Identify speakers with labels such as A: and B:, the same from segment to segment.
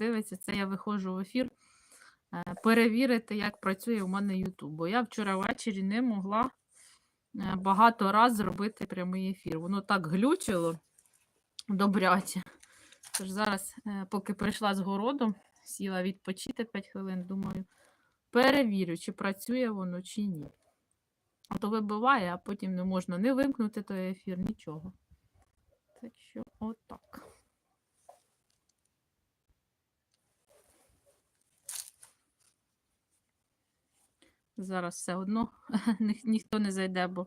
A: дивиться, це я виходжу в ефір е, перевірити, як працює у мене YouTube. Бо я вчора ввечері не могла е, багато раз зробити прямий ефір. Воно так глючило добряче. Тож зараз, е, поки прийшла з городу, сіла відпочити 5 хвилин, думаю, перевірю, чи працює воно, чи ні. А то вибиває, а потім не можна не вимкнути той ефір, нічого. Так що отак. Зараз все одно ні- ніхто не зайде, бо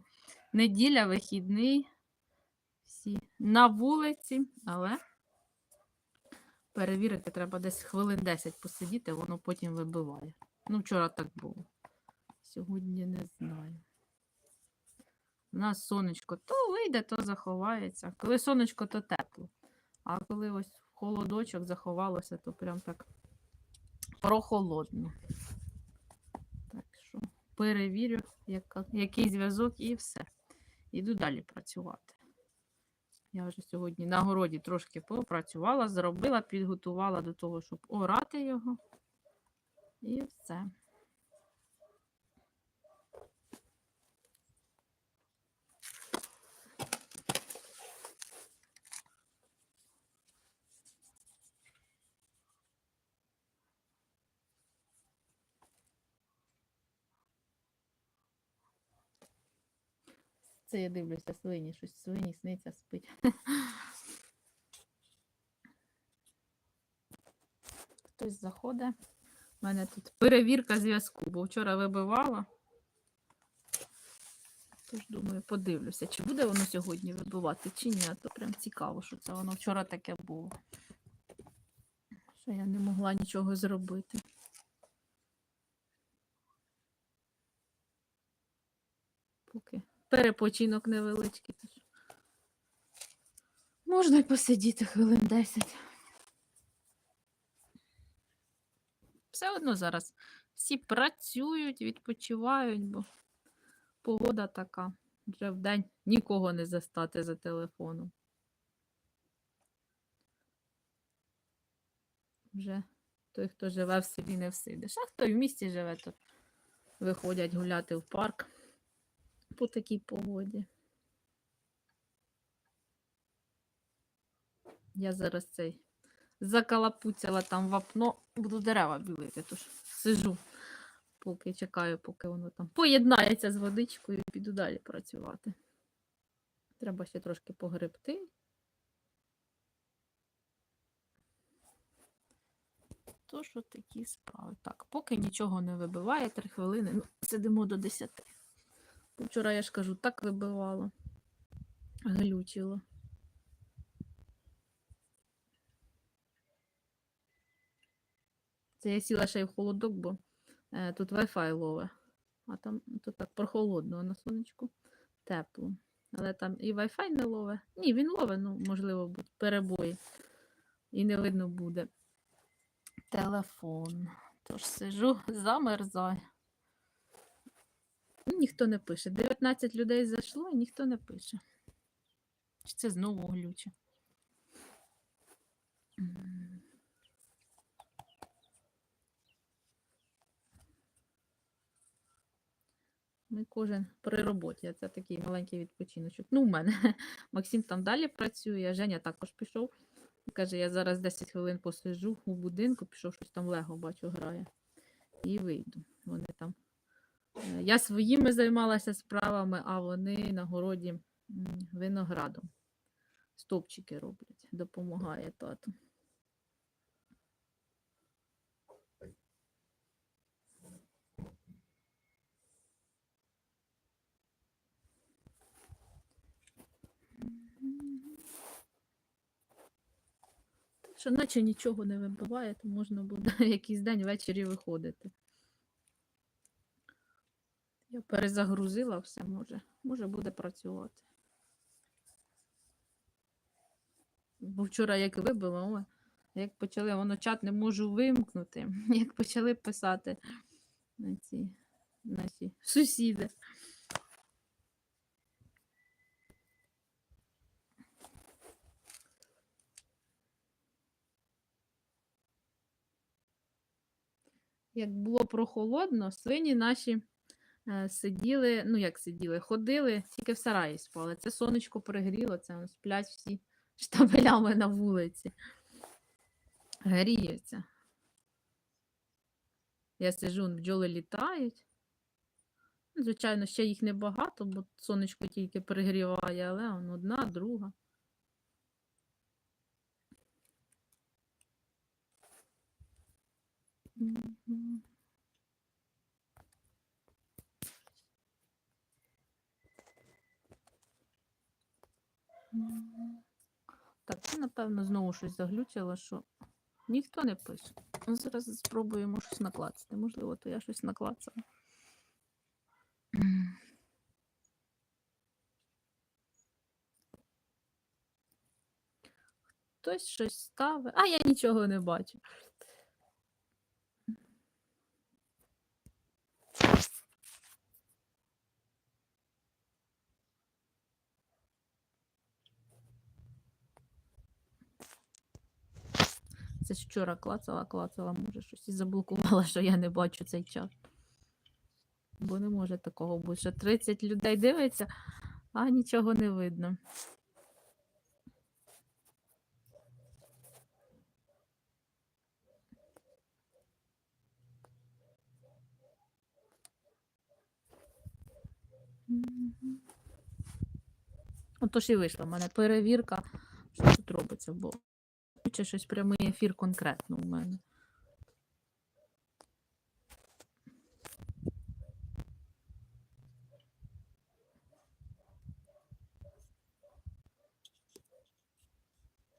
A: неділя, вихідний, всі на вулиці, але перевірити треба десь хвилин 10 посидіти, воно потім вибиває. Ну, вчора так було. Сьогодні не знаю. У нас сонечко то вийде, то заховається. Коли сонечко, то тепло. А коли ось холодочок заховалося, то прям так прохолодно. Перевірю, як, який зв'язок і все. Іду далі працювати. Я вже сьогодні на городі трошки попрацювала, зробила, підготувала до того, щоб орати його. І все. Це я дивлюся свині, щось свині сниться спить. Хтось заходить. У мене тут перевірка зв'язку, бо вчора вибивала. Тож думаю, подивлюся, чи буде воно сьогодні вибивати, чи ні. То прям цікаво, що це воно вчора таке було. Що я не могла нічого зробити. Поки перепочинок невеличкий. Можна й посидіти хвилин 10. Все одно зараз всі працюють, відпочивають, бо погода така. Вже вдень нікого не застати за телефоном. Вже той, хто живе в селі, не всидиш. А хто в місті живе, то виходять гуляти в парк по такій погоді. Я зараз цей закалапуцяла там вапно, буду дерева білити, тож сижу, поки чекаю, поки воно там поєднається з водичкою і піду далі працювати. Треба ще трошки погребти. Тож от такі справи. Так, поки нічого не вибиває, три хвилини. Ну, сидимо до 10. Вчора я ж кажу, так вибивало. Глючило. Це я сіла ще й в холодок, бо е, тут Wi-Fi лове. А там тут так прохолодно, а на сонечку тепло. Але там і Wi-Fi не лове. Ні, він лове, ну, можливо, будуть перебої. І не видно буде телефон. Тож сижу, замерзаю. Ну, Ніхто не пише. 19 людей зайшло і ніхто не пише. Чи це знову глюче? Ми кожен при роботі. Це такий маленький відпочиночок. Ну, у мене. Максим там далі працює, Женя також пішов. Каже, я зараз 10 хвилин посиджу у будинку, пішов щось там Лего, бачу, грає. І вийду. Вони там. Я своїми займалася справами, а вони на городі виноградом. Стовпчики роблять, допомагає тату. Що наче нічого не вибиває, то можна буде якийсь день ввечері виходити. Я перезагрузила все, може, може буде працювати. Бо вчора як вибило, о, як почали, воно чат не можу вимкнути, як почали писати на ці наші сусіди. як було прохолодно, свині наші сиділи, ну як сиділи, ходили, тільки в сараї спали. Це сонечко перегріло, це сплять всі штабелями на вулиці. Гріються. Я сижу, бджоли літають. Ну, Звичайно, ще їх небагато, бо сонечко тільки перегріває, але он одна, друга. Мгм. Мгм. Так, це, напевно, знову щось заглючило, що ніхто не пише. Ну, Зараз спробуємо щось наклацати. Можливо, то я щось наклацала. Хтось щось ставить. А я нічого не бачу. Це вчора клацала, клацала, може щось і заблокувала, що я не бачу цей чат. Бо не може такого бути, що 30 людей дивиться, а нічого не видно. Отож і вийшла в мене перевірка, що тут робиться, бо хоче щось прямий ефір конкретно у мене.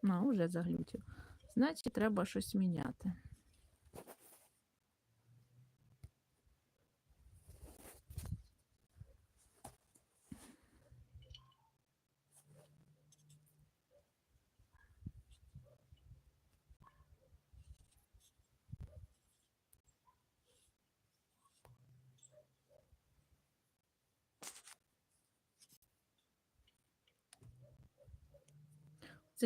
A: Ну, вже заглючив. Значить, треба щось міняти.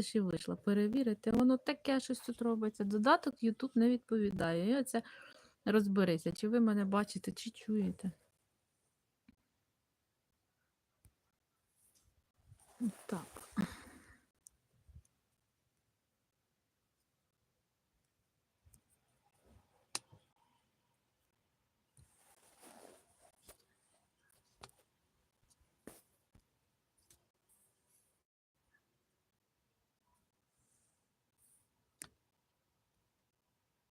A: Ж і вийшло. Перевірити. Воно таке щось тут робиться. Додаток YouTube не відповідає. І оце розберися, чи ви мене бачите, чи чуєте. Так.